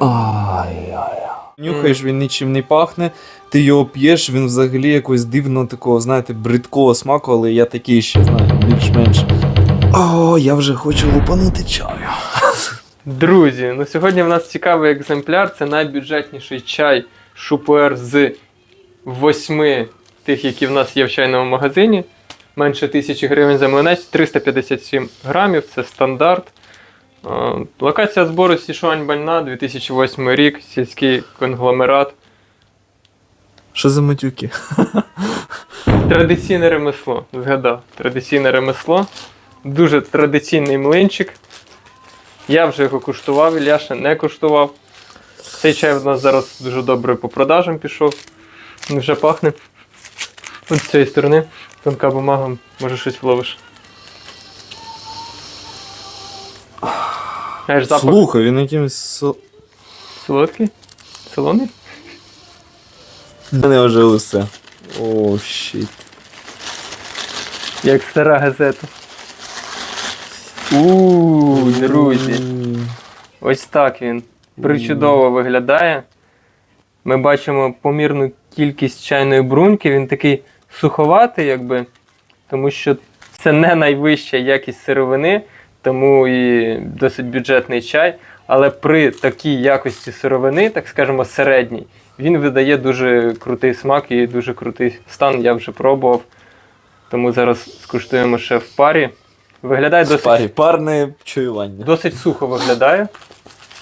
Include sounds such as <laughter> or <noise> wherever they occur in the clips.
Ай-яй. Нюхаєш, він нічим не пахне, ти його п'єш, він взагалі якось дивно такого, знаєте, бридкого смаку, але я такий ще знаю, більш-менш. О, я вже хочу лупанути чаю. Друзі, ну сьогодні в нас цікавий екземпляр. Це найбюджетніший чай Шупуер з восьми тих, які в нас є в чайному магазині. Менше тисячі гривень за млинець, 357 грамів, це стандарт. Локація збору Сішуань Бальна, 2008 рік, сільський конгломерат. Що за матюки? <laughs> Традиційне ремесло. Згадав. Традиційне ремесло. Дуже традиційний млинчик. Я вже його куштував, Ілля ще не куштував. Цей чай в нас зараз дуже добре по продажам пішов. Він вже пахне. От з цієї сторони. Тонка бумага, може щось вловиш. Знаєш, запах Слухай, він якимось со... солодкий? Солоний? мене вже усе. О, щит. Як стара газета. Ууу, друзі. Ось так він причудово виглядає. Ми бачимо помірну кількість чайної бруньки. Він такий суховатий, якби, тому що це не найвища якість сировини, тому і досить бюджетний чай. Але при такій якості сировини, так скажемо, середній, він видає дуже крутий смак і дуже крутий стан. Я вже пробував. Тому зараз скуштуємо ще в парі. Виглядає досить Парі, парне чаювання. Досить сухо виглядає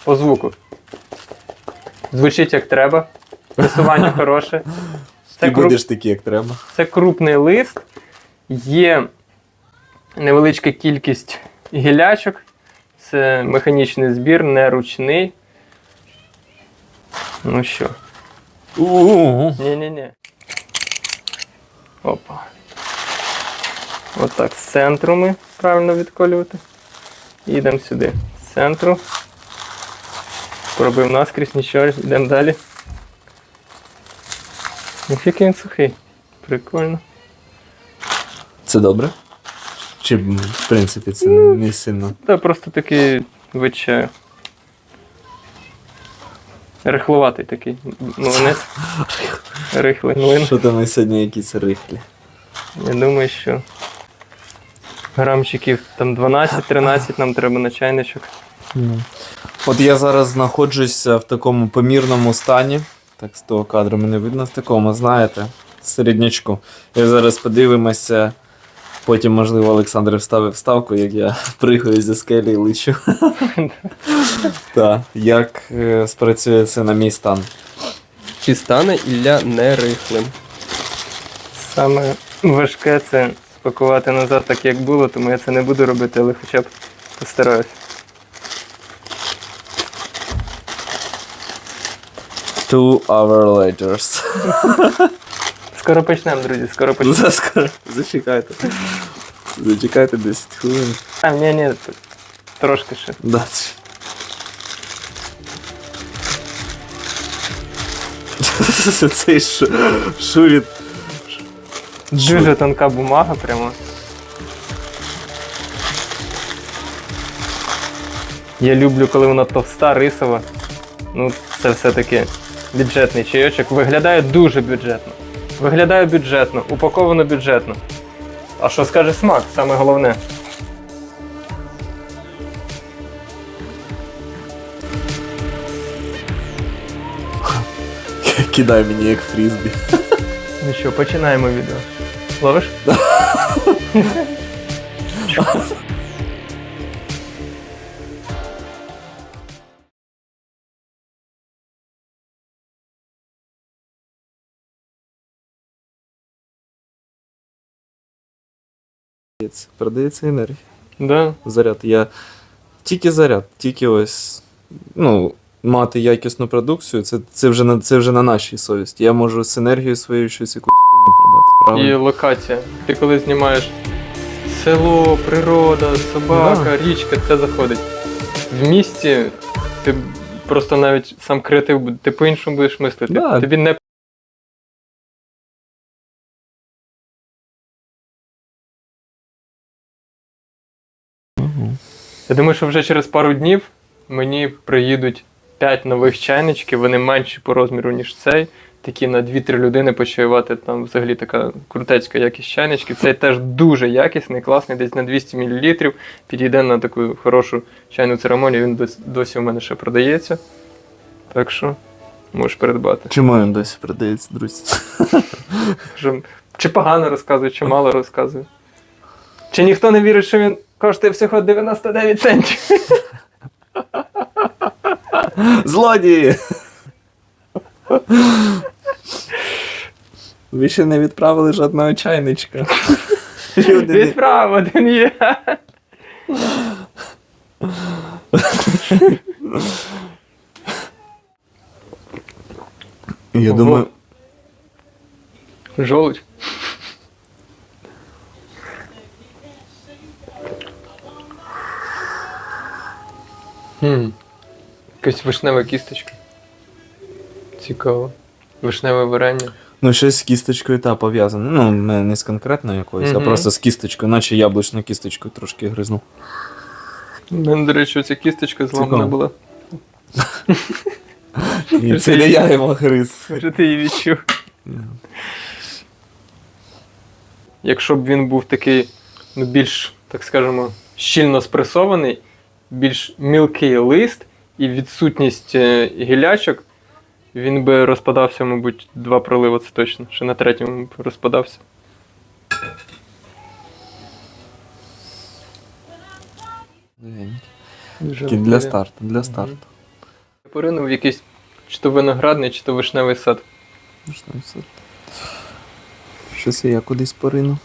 по звуку. Звучить як треба. Пресування <laughs> хороше. Це, Ти круп... будеш такий, як треба. Це крупний лист. Є невеличка кількість гілячок. Це механічний збір, не ручний. Ну що? У-у-у. Ні-ні-ні. Опа. Отак, з центру ми правильно відколювати. І йдемо сюди. З центру. Пробив наскрізь, нічого, йдемо далі. Нафіки він сухий. Прикольно. Це добре? Чи, в принципі, це не сильно. Та просто такий вид чаю. Рихлуватий такий млинець. Рихлий млин. Що там сьогодні якісь рихлі? Я думаю, що грамчиків там 12-13 нам треба на чайничок. От я зараз знаходжуся в такому помірному стані. Так, з того кадру мене видно в такому, знаєте, середнячку. І зараз подивимося. Потім, можливо, Олександр вставив вставку, як я <laughs> пригаю зі скелі і лечу. <laughs> Так, як е, спрацює це на мій стан. Чи стане Ілля нерихлим? Саме важке це спакувати назад так, як було, тому я це не буду робити, але хоча б постараюсь. Two hour later. <laughs> Скоро почнемо, друзі, скоро почнемо. Заскоро. Зачекайте. Зачекайте 10 хвилин. А, ні, ні, трошки ще. Да. це- <laughs> Цей шу- шуріт. Дуже тонка бумага прямо. Я люблю, коли вона товста, рисова. Ну, це все-таки бюджетний чайочок. Виглядає дуже бюджетно. Виглядає бюджетно, упаковано бюджетно. А що скаже смак, саме головне. <laughs> Кидай мені як фрізбі. Ну що, починаємо відео. Ловиш? <laughs> Передається енергія. Да. Заряд. Я тільки заряд, тільки ось. Ну, мати якісну продукцію, це, це, вже на, це вже на нашій совісті. Я можу з енергією своєю щось якусь хуйню продати. І локація. Ти коли знімаєш село, природа, собака, Да. річка, це заходить. В місті ти просто навіть сам креатив, ти по-іншому будеш мислити. Да. Тобі не Мгм. Я думаю, що вже через пару днів мені приїдуть 5 нових чайничків, вони менші по розміру, ніж цей. Такі на 2-3 людини почаювати там взагалі така крутецька якість чайничків. Цей теж дуже якісний, класний, десь на 200 мл. Підійде на таку хорошу чайну церемонію. Він дос- досі у мене ще продається. Так що можеш придбати. Чому він досі продається, друзі? Чи погано розказує, чи мало розказує. Чи ніхто не вірить, що він коштує всього 99 центів. Злодії! Ви ще не відправили жодного чайничка. Люди не- Відправ один є. Я Ого. думаю, Жолудь. Хм. Якась вишнева кісточка. Цікаво. Вишневе варення. ну щось з кісточкою та пов'язане. Ну, не не з конкретно якоюсь, а Мгм. просто з кісточкою, наче яблучну кісточку трошки гризнув. У мене, до речі, ця кісточка зламана Цікаво. була. <laughs> І це не я його гриз. Вже ти її відчув. Якщо б він був такий, ну, більш, так скажемо, щільно спресований, більш мілкий лист і відсутність е, гілячок, він би розпадався, мабуть, два пролива, це точно. Ще на третьому б розпадався. Такий Для старту, для старту. Я поринув в якийсь чи то виноградний, чи то вишневий сад. Там все? Щось я кудись порину.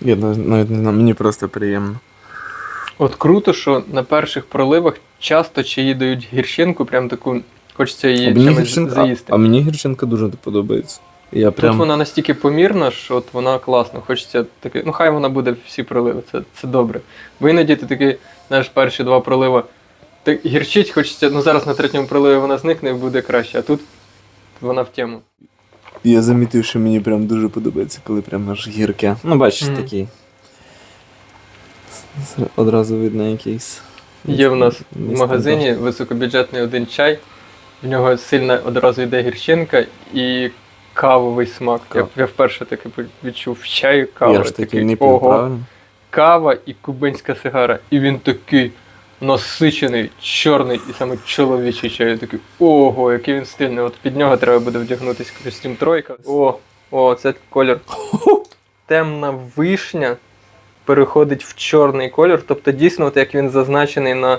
Я нав- навіть не знаю, мені просто приємно. От круто, що на перших проливах часто чаї дають гірчинку, прям таку, хочеться її А мені, чимось гірчинка, заїсти. а мені гірчинка дуже подобається. Я Тут вона настільки помірна, що от вона класна. Хочеться таке, ну хай вона буде всі проливи, це, це добре. Бо іноді ти такий, знаєш, перші два пролива. Ти гірчить, хочеться, ну зараз на третьому проливі вона зникне і буде краще, а тут вона в тему. Я замітив, що мені прям дуже подобається, коли прям аж гірке. Ну, бачиш, Мгм. такий. Одразу видно якийсь. Є в нас в магазині високобюджетний один чай, в нього сильно одразу йде гірчинка і кавовий смак. Я, я вперше таки відчув в чаю каву. Я ж такий не пив, правильно? кава і кубинська сигара. І він такий насичений, чорний і саме чоловічий чай. Я такий, ого, який він стильний. От під нього треба буде вдягнутися костюм тройка. О, о, це колір. <laughs> Темна вишня переходить в чорний колір. Тобто, дійсно, от як він зазначений на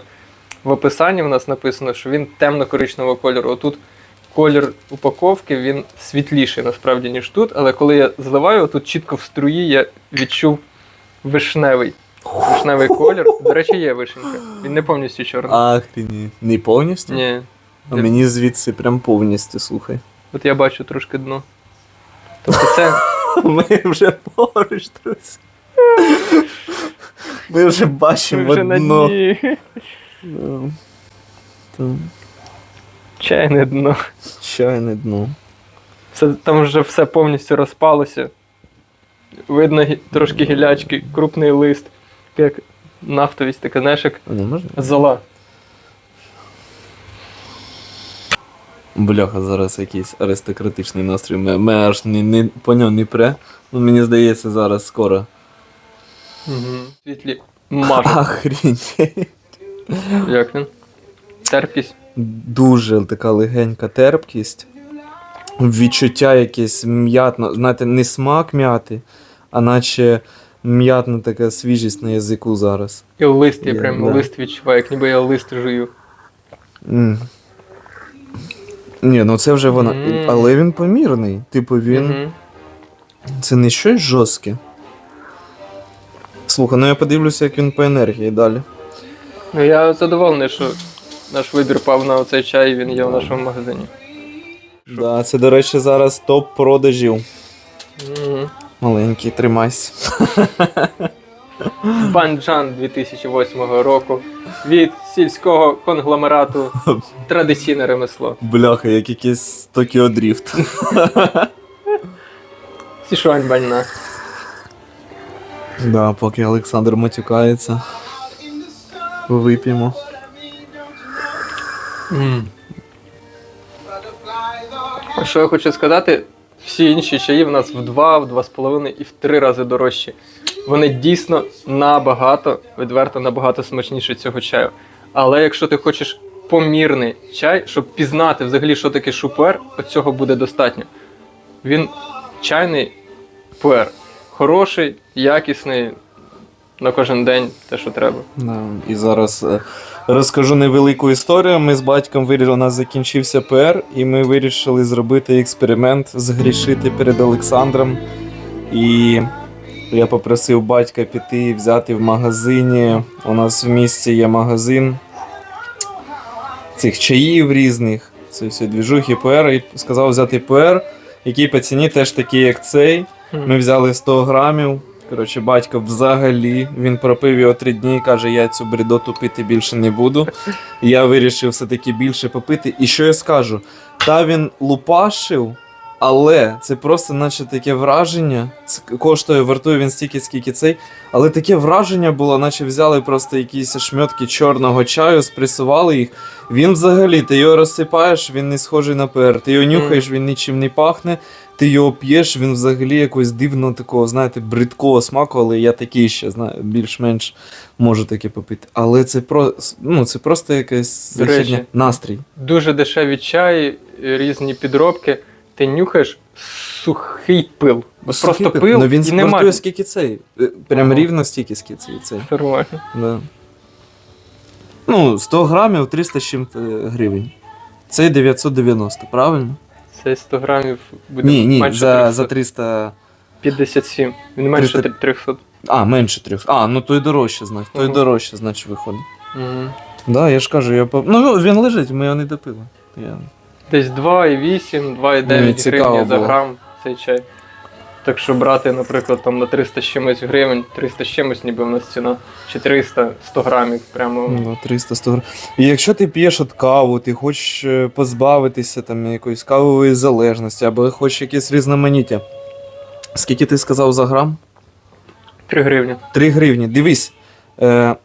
в описанні, в нас написано, що він темно-коричневого кольору. Отут колір упаковки він світліший насправді, ніж тут. Але коли я зливаю, тут чітко в струї я відчув вишневий. Вишневий колір. До речі, є вишенька. Він не повністю чорний. Ах ти ні. Не повністю? Ні. А мені звідси прям повністю, слухай. От я бачу трошки дно. Тобто це. <laughs> Ми вже поруч, друзі. Ми вже Ми бачимо вже на дно. дні. Да. Там Чайне дно. чайне дно. Все, там вже все повністю розпалося. Видно гі- трошки гілячки, крупний лист, як нафтовість, така, знаєш, як А не можна? зола. Бляха, зараз якийсь аристократичний настрій. Ми, ми аж не, не поняв, не пре. Ну, мені здається, зараз скоро. Угу. Світлі мажуть. Охрінеть. Як він? Терпкість. Дуже така легенька терпкість. Відчуття якесь м'ятно, знаєте, не смак м'яти, а наче м'ятна така свіжість на язику зараз. І лист, я Є, прям да. лист відчуваю, як ніби я лист жую. М. Ні, ну це вже вона. Мм. Але він помірний. Типу, він. Мгм. Це не щось жорстке. Слухай, ну я подивлюся, як він по енергії далі. Ну я задоволений, що наш вибір пав на оцей чай, він є в нашому магазині. Да, це, до речі, зараз топ продажів. Мгм. Маленький, тримайся. <laughs> Банджан 2008 року від сільського конгломерату традиційне ремесло. Бляха, як якийсь Токіо Дріфт. Сішуань баньна. Да, поки Олександр матюкається. Вип'ємо. Що я хочу сказати, всі інші чаї в нас в 2, в 2,5 і в 3 рази дорожчі. Вони дійсно набагато, відверто набагато смачніші цього чаю. Але якщо ти хочеш помірний чай, щоб пізнати взагалі, що таке шупер, от цього буде достатньо. Він чайний пуер. Хороший, якісний, на кожен день те, що треба. І зараз е, розкажу невелику історію. Ми з батьком вирішили, у нас закінчився ПР, і ми вирішили зробити експеримент, згрішити перед Олександром. І я попросив батька піти і взяти в магазині. У нас в місті є магазин цих чаїв різних, це все двіжухи ПР, і сказав взяти ПР, який по ціні теж такий, як цей. Ми взяли 100 грамів. Коротше, батько взагалі він пропив його три дні і каже, я цю бредоту пити більше не буду. Я вирішив все-таки більше попити. І що я скажу? Та він лупашив, але це просто наче таке враження. Коштує, вартує він стільки, скільки цей. Але таке враження було, наче взяли просто якісь шмьотки чорного чаю, спресували їх. Він взагалі, ти його розсипаєш, він не схожий на пер. Ти його нюхаєш, він нічим не пахне. Ти його п'єш, він взагалі якось дивно такого, знаєте, бридкого смаку, але я такий ще знаю, більш-менш можу таке попити. Але це про ну, це просто якийсь До речі. західня- настрій. Дуже дешеві чаї, різні підробки. Ти нюхаєш сухий пил. От просто пил ну, він і немає. вартує скільки цей. Е, Прям Ага. рівно стільки скільки цей. Нормально. Да. Ну, 100 грамів 300 з чим гривень. Це 990, правильно? Це 100 грамів буде ні, ні, менше за, 300. за 300. 57. Він менше 300. 300. А, менше 300. А, ну то й дорожче, значить. То й дорожче, значить, виходить. Угу. Да, я ж кажу, я по... Ну, він лежить, ми його не допили. Я... Десь 2,8, 2,9 Мені цікаво гривні за було. грам цей чай. Так що брати, наприклад, там на 300 з чимось гривень, 300 з чимось, ніби в нас ціна, чи 300, 100 грамів. Прямо Ну, 300 100 гривень. І якщо ти п'єш от каву, ти хочеш е, позбавитися там якоїсь кавової залежності, або хочеш якесь різноманіття. Скільки ти сказав за грам? 3 гривні. 3 гривні. Дивись. Е,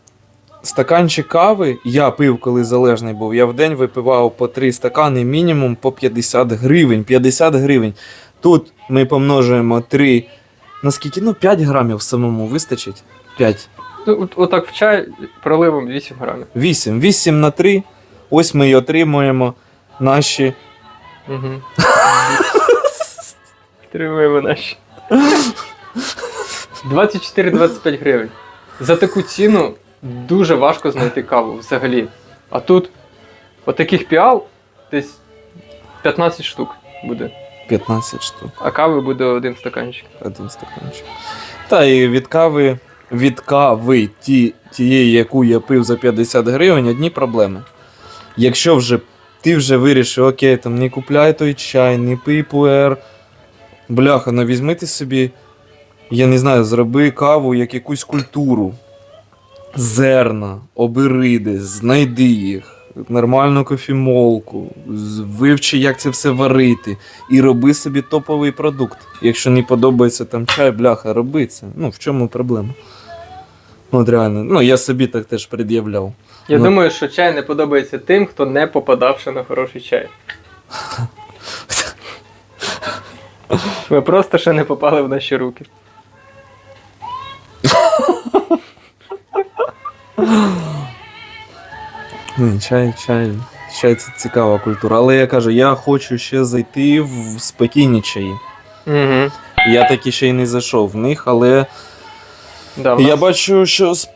стаканчик кави я пив, коли залежний був. Я в день випивав по 3 стакани, мінімум по 50 гривень. 50 гривень. Тут ми помножуємо 3. Наскільки? Ну, 5 грамів самому вистачить. 5. Ну, от, отак в чай проливом 8 грамів. 8. 8 на 3. Ось ми і отримуємо наші. Угу. <laughs> Тримаємо наші. 24-25 гривень. За таку ціну дуже важко знайти каву взагалі. А тут отаких піал десь 15 штук буде. 15 штук. А кави буде один стаканчик. Один стаканчик. Та і від кави, від кави ті, тієї, яку я пив за 50 гривень, одні проблеми. Якщо вже ти вже вирішив, окей, там не купляй той чай, не пий пуер. Бляха, ну візьми ти собі, я не знаю, зроби каву як якусь культуру. Зерна, обери десь, знайди їх, нормальну кофемолку, вивчи, як це все варити, і роби собі топовий продукт. Якщо не подобається там чай, бляха, роби це. Ну, в чому проблема? Ну, от реально, ну я собі так теж пред'являв. Я Ну. думаю, що чай не подобається тим, хто не попадавши на хороший чай. <laughs> Ви просто ще не попали в наші руки. <laughs> Ні, чай, чай. Чай це цікава культура. Але я кажу, я хочу ще зайти в спокійні чаї. Угу. Я таки ще й не зайшов в них, але Да, в я нас- бачу, що сп-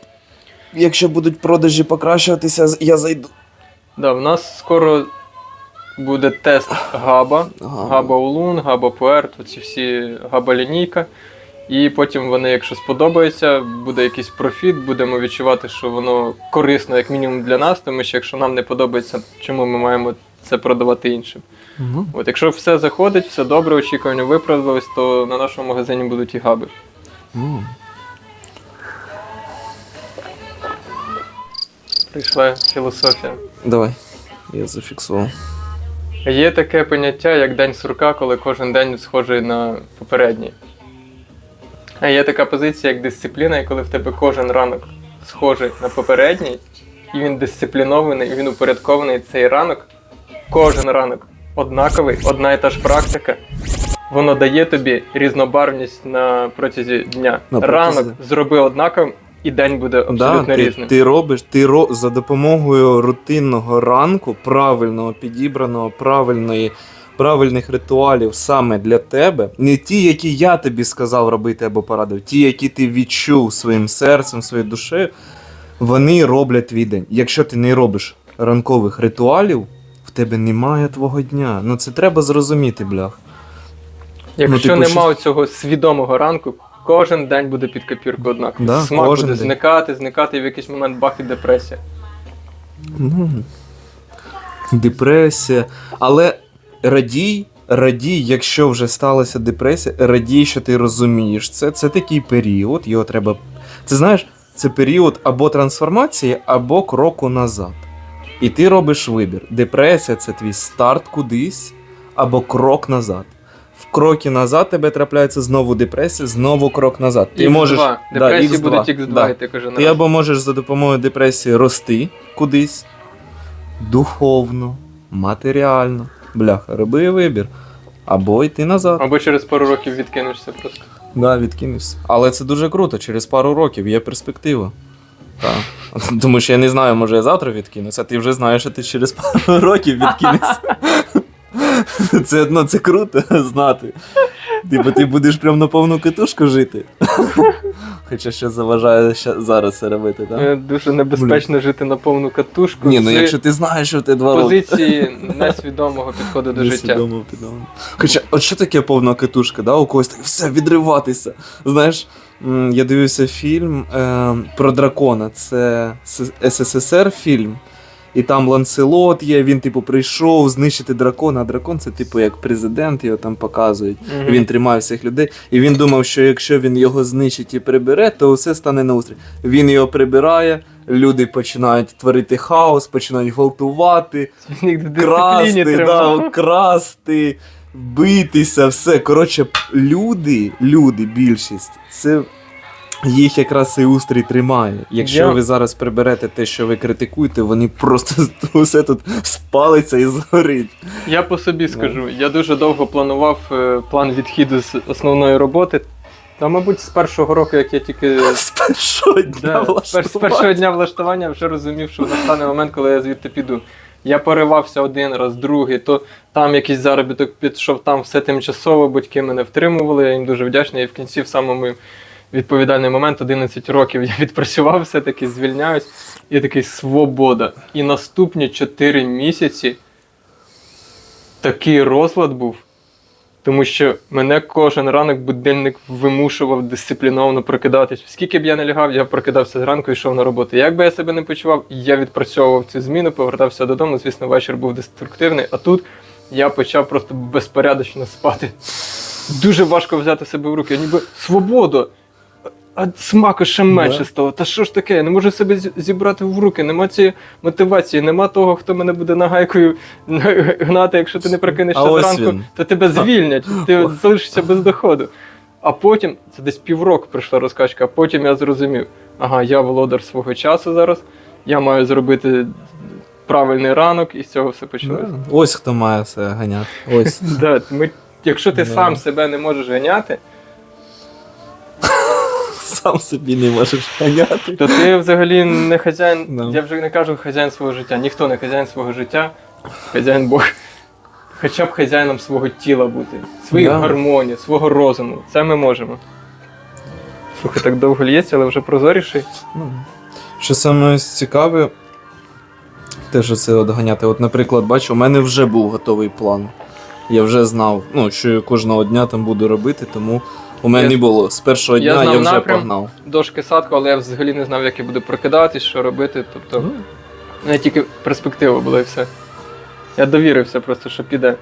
якщо будуть продажі покращуватися, з- я зайду. Да, в нас скоро буде тест габа. Ага. Габа Улун, Габа Пуерт, ці всі габа лінійка. І потім вони, якщо сподобаються, буде якийсь профіт, будемо відчувати, що воно корисно, як мінімум для нас, тому що якщо нам не подобається, чому ми маємо це продавати іншим. Ну, От якщо все заходить, все добре, очікування виправдались, то на нашому магазині будуть і габи. ну. Прийшла філософія. Давай. Я зафіксував. Є таке поняття, як день сурка, коли кожен день схожий на попередній. А є така позиція, як дисципліна, і коли в тебе кожен ранок схожий на попередній, і він дисциплінований, і він упорядкований. Цей ранок, кожен ранок однаковий, одна і та ж практика. Воно дає тобі різнобарвність на протязі дня. На протязі- Ранок зроби однаковим, і день буде абсолютно Да, ти, різним. ти робиш, ти ро, за допомогою рутинного ранку, правильного підібраного, правильної, правильних ритуалів саме для тебе, не ті, які я тобі сказав робити або порадив, ті, які ти відчув своїм серцем, своєю душею, вони роблять твій день. Якщо ти не робиш ранкових ритуалів, в тебе немає твого дня. Ну це треба зрозуміти, блях. Якщо ну, типу, нема цього свідомого ранку, кожен день буде під копірку однаково. Да, Смак буде день. зникати, зникати, і в якийсь момент бах і депресія. Ну, депресія. Але радій, радій, якщо вже сталася депресія, радій, що ти розумієш це. Це такий період, його треба. Це знаєш, це період або трансформації, або кроку назад. І ти робиш вибір. Депресія це твій старт кудись, або крок назад. В крокі назад тебе трапляється знову депресія, знову крок назад. Ти X2. можеш Депресії X2, будуть X2, да. і ти Ти або можеш за допомогою депресії рости кудись духовно, матеріально. Бляха, роби вибір. Або йти назад. Або через пару років відкинешся просто. Да, відкинешся. Але це дуже круто, через пару років є перспектива. Так. Тому що я не знаю, може я завтра відкинуся, а ти вже знаєш, що ти через пару років відкинешся. <laughs> Це одно, це круто знати. Типу, ти будеш прям на повну катушку жити. Хоча ще заважає ще зараз це робити, так? Е, Дуже небезпечно жити на повну катушку. Ні, ну якщо ти знаєш, що ти два роки. позиції несвідомого підходу до життя. Підомо. Хоча, от що таке повна катушка, да? у когось так все відриватися. Знаєш, я дивився фільм е, про дракона. Це СССР фільм. І там Ланселот є, він, типу, прийшов знищити дракона, а дракон це, типу, як президент, його там показують. Мгм. Він тримає всіх людей. І він думав, що якщо він його знищить і прибере, то все стане на устрій. Він його прибирає, люди починають творити хаос, починають гвалтувати красти, да, красти, битися, все. Коротше, люди, люди, більшість, це їх якраз цей устрій тримає. Якщо Я- ви зараз приберете те, що ви критикуєте, вони просто <laughs> все тут спалиться і згорить. Я по собі скажу, я дуже довго планував е, план відхіду з основної роботи. Та, мабуть, з першого року, як я тільки <laughs> З першого дня Да, з з першого дня влаштування вже розумів, що настане момент, коли я звідти піду. Я поривався один раз, другий, то там якийсь заробіток підійшов, там все тимчасово, батьки мене втримували, я їм дуже вдячний. І в кінці, в самому відповідальний момент, 11 років я відпрацював, все-таки звільняюсь, і такий свобода. І наступні 4 місяці такий розлад був. Тому що мене кожен ранок будильник вимушував дисципліновано прокидатись. Скільки б я не лягав, я прокидався зранку і йшов на роботу. Як би я себе не почував, я відпрацьовував цю зміну, повертався додому. Звісно, вечір був деструктивний, а тут я почав просто безпорядочно спати. Дуже важко взяти себе в руки. Я ніби свобода. А смаку ще менше Да. стало. Та що ж таке? Я не можу себе зібрати в руки, нема цієї мотивації, нема того, хто мене буде нагайкою <laughs> гнати, якщо ти не прокинешся зранку, він. то тебе звільнять, ти залишишся без доходу. А потім, це десь півроку пройшла розкачка, а потім я зрозумів, ага, я володар свого часу зараз, я маю зробити правильний ранок, і з цього все почалося. Да. Ось хто має все ганяти. Ось. <laughs> Да, ми, якщо ти Да. сам себе не можеш ганяти, Сам собі не можеш ганяти. то ти взагалі не хазяїн. Да. Я вже не кажу хазяїн свого життя. Ніхто не хазяїн свого життя, хазяїн Бог. Хоча б хазяїном свого тіла бути, своїх Да. гармоній, свого розуму. Це ми можемо. Слухай, так довго лється, але вже прозоріший. Ну, що саме цікаве, те, що це от ганяти. От, наприклад, бачу, у мене вже був готовий план. Я вже знав, ну, що я кожного дня там буду робити, тому у мене не було. З першого я дня я, знав вже напрям. погнав. Дошки садку, але я взагалі не знав, як я буду прокидатись, що робити. Тобто, Ну, у мене тільки перспектива була і все. Я довірився просто, що піде.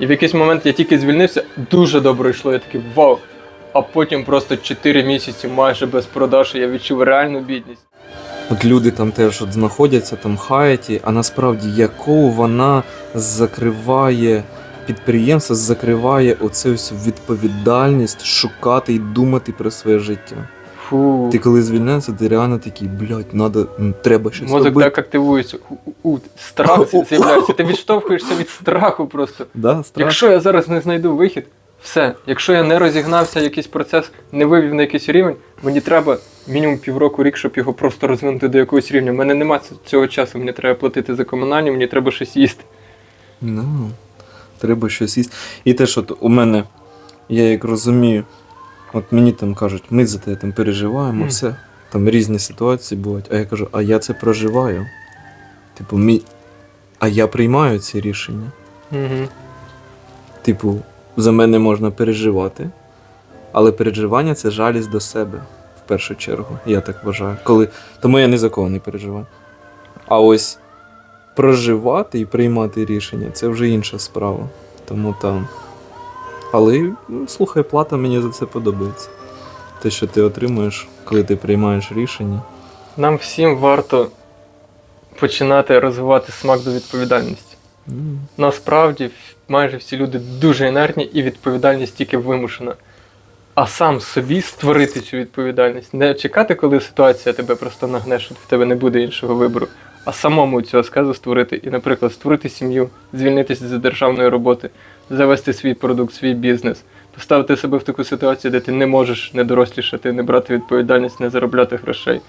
І в якийсь момент я тільки звільнився, дуже добре йшло. Я такий вау. А потім просто 4 місяці майже без продаж, і я відчув реальну бідність. От люди там теж от знаходяться, там хаяті, а насправді яку вона закриває підприємство, закриває оцю всю відповідальність шукати і думати про своє життя. Фу. Ти коли звільняєшся, ти реально такий, блядь, надо, м, треба щось Мозок робити. так активується. У- у- Страх з'являється. Ти відштовхуєшся від страху просто. Да, страшно. Якщо я зараз не знайду вихід, все. Якщо я не розігнався, якийсь процес не вивів на якийсь рівень, мені треба мінімум півроку рік, щоб його просто розвинути до якогось рівня. У мене немає цього часу, мені треба платити за комунальні, мені треба щось їсти. Ну, треба щось їсти. І те, що у мене, я як розумію, от мені там кажуть, ми за те там переживаємо, Мгм. все. Там різні ситуації бувають. А я кажу, а я це проживаю. Типу, мій... а я приймаю ці рішення. Угу. Типу, за мене можна переживати, але переживання це жалість до себе в першу чергу. Я так вважаю. Коли... Тому я ні за кого не переживаю. А ось проживати і приймати рішення це вже інша справа. Тому там. Але ну, слухай, плата мені за це подобається. Те, що ти отримуєш, коли ти приймаєш рішення. Нам всім варто починати розвивати смак до відповідальності. М, Насправді, майже всі люди дуже інертні і відповідальність тільки вимушена. А сам собі створити цю відповідальність. Не чекати, коли ситуація тебе просто нагне, що в тебе не буде іншого вибору, а самому цього сказу створити. І, наприклад, створити сім'ю, звільнитися з державної роботи, завести свій продукт, свій бізнес, поставити себе в таку ситуацію, де ти не можеш не дорослішати, не брати відповідальність, не заробляти грошей.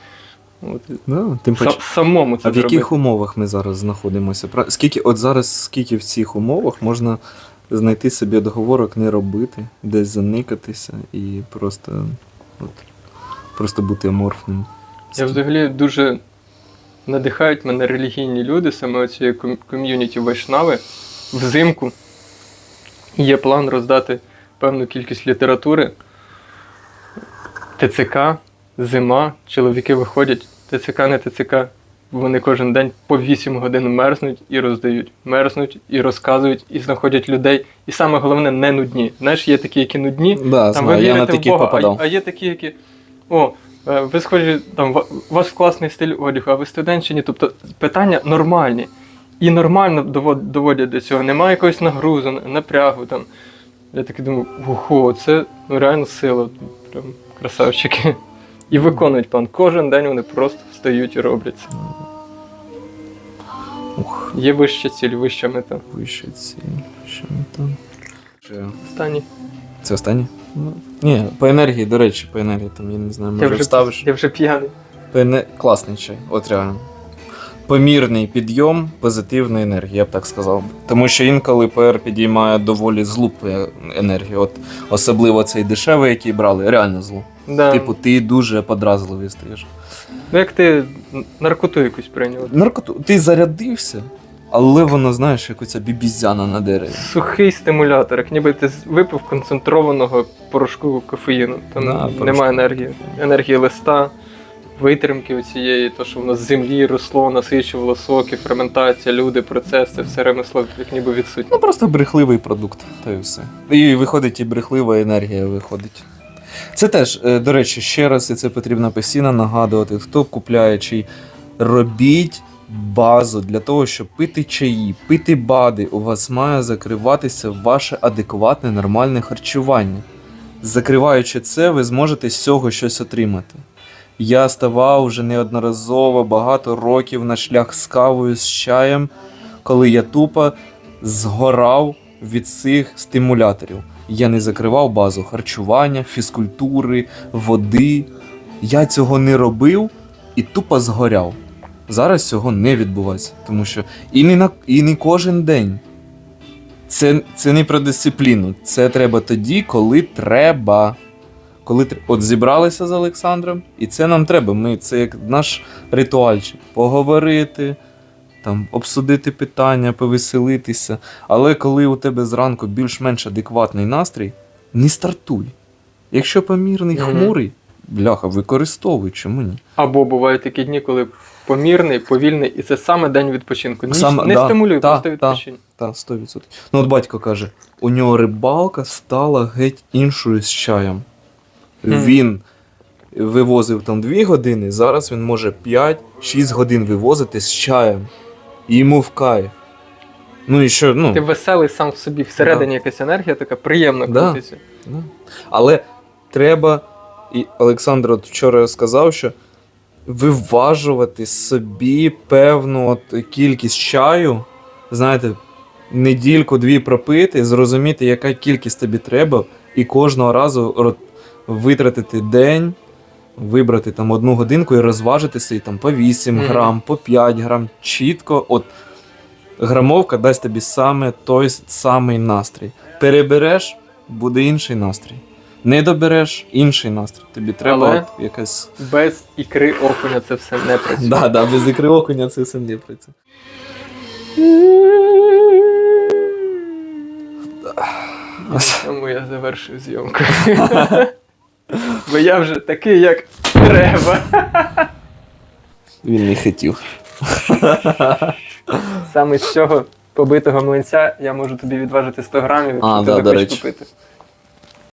От. Да, тим Са- паче. самому це А в зробити. яких умовах ми зараз знаходимося? Скільки, от зараз, скільки в цих умовах можна знайти собі договорок не робити, десь заникатися і просто, от, просто бути аморфним. Я взагалі дуже надихають мене релігійні люди, саме оцієї ком'юніті Вайшнави. Взимку є план роздати певну кількість літератури. ТЦК, зима, чоловіки виходять, ТЦК не ТЦК. Вони кожен день по 8 годин мерзнуть і роздають. Мерзнуть і розказують, і знаходять людей. І саме головне, не нудні. Знаєш, є такі, які нудні, Да, там ви знаю, я на в Бога, а, а є такі, які. О, ви схожі, там, ва- у вас класний стиль одягу, а ви студент чи ні? Тобто питання нормальні. І нормально доводять до цього. Немає якогось нагрузу, напрягу. Там. Я такий думаю, ого, це ну, реально сила. Прям красавчики. І виконують план. Кожен день вони просто встають і роблять це. Ух, Є вища ціль, вища мета. вище ці. Що ми там? Що? Останній. Це останнє? Ну, ні, по енергії, до речі, по енергії там, я не знаю, Я може вже, вставиш. я вже п'яний. Пене... Класний чай, от реально. Помірний підйом позитивної енергії, я б так сказав. Тому що інколи ПР підіймає доволі злу пе- енергію. От особливо цей дешевий, який брали, реально злу. Да. Типу, ти дуже подразливий стаєш. Ну як ти наркоту якусь прийняв? Наркоту, ти зарядився, але воно, знаєш, як оця бібізяна на дереві. Сухий стимулятор, як ніби ти випив концентрованого порошку кофеїну. Там Да, немає енергії. Енергії листа, витримки оцієї, то, що воно з землі росло, насичувало соки, ферментація, люди, процес, це все ремесло, як ніби відсутнє. Ну просто брехливий продукт, та й все. І виходить, і брехлива енергія виходить. Це теж, е, до речі, ще раз, і це потрібно постійно нагадувати, хто купляє чай, робіть базу для того, щоб пити чаї, пити бади. У вас має закриватися ваше адекватне нормальне харчування. Закриваючи це, ви зможете з цього щось отримати. Я ставав вже неодноразово багато років на шлях з кавою, з чаєм, коли я тупо згорав від цих стимуляторів. Я не закривав базу харчування, фізкультури, води. Я цього не робив і тупо згоряв. Зараз цього не відбувається, тому що і не, на, і не кожен день. Це, це не про дисципліну. Це треба тоді, коли треба. Коли от зібралися з Олександром, і це нам треба. Ми це як наш ритуальчик. Поговорити, там, обсудити питання, повеселитися. Але коли у тебе зранку більш-менш адекватний настрій, не стартуй. Якщо помірний, хмурий, бляха, використовуй, чому ні? Або бувають такі дні, коли помірний, повільний, і це саме день відпочинку. Ніч Саме- не да, стимулюй, та, просто та. відпочинь. Та, 100%. Ну, от батько каже: у нього рибалка стала геть іншою з чаєм. Мгм. Він вивозив там 2 години, зараз він може 5-6 годин вивозити з чаєм. І йому в кайф. Ну і що, ну. Ти веселий сам в собі, всередині якась енергія така приємна Да. крутиться. Ну, Але треба І Олександр от вчора сказав, що виважувати собі певну от кількість чаю, знаєте, недільку-дві пропити, зрозуміти, яка кількість тобі треба, і кожного разу витратити день, вибрати там одну годинку і розважити собі там по 8 Мгм. грам, по 5 грам. Чітко, от грамовка дасть тобі саме той самий настрій. Перебереш, буде інший настрій. Не добереш інший настрій. Тобі треба Але- от якась. Без ікри окуня це все не працює. Да, да, без ікри окуня це все не працює. На цьому я завершую зйомку. Бо я вже такий, як треба. Він не хотів. Саме з цього побитого млинця я можу тобі відважити 100 грамів, якщо А, ти да, до захочеш речі. купити.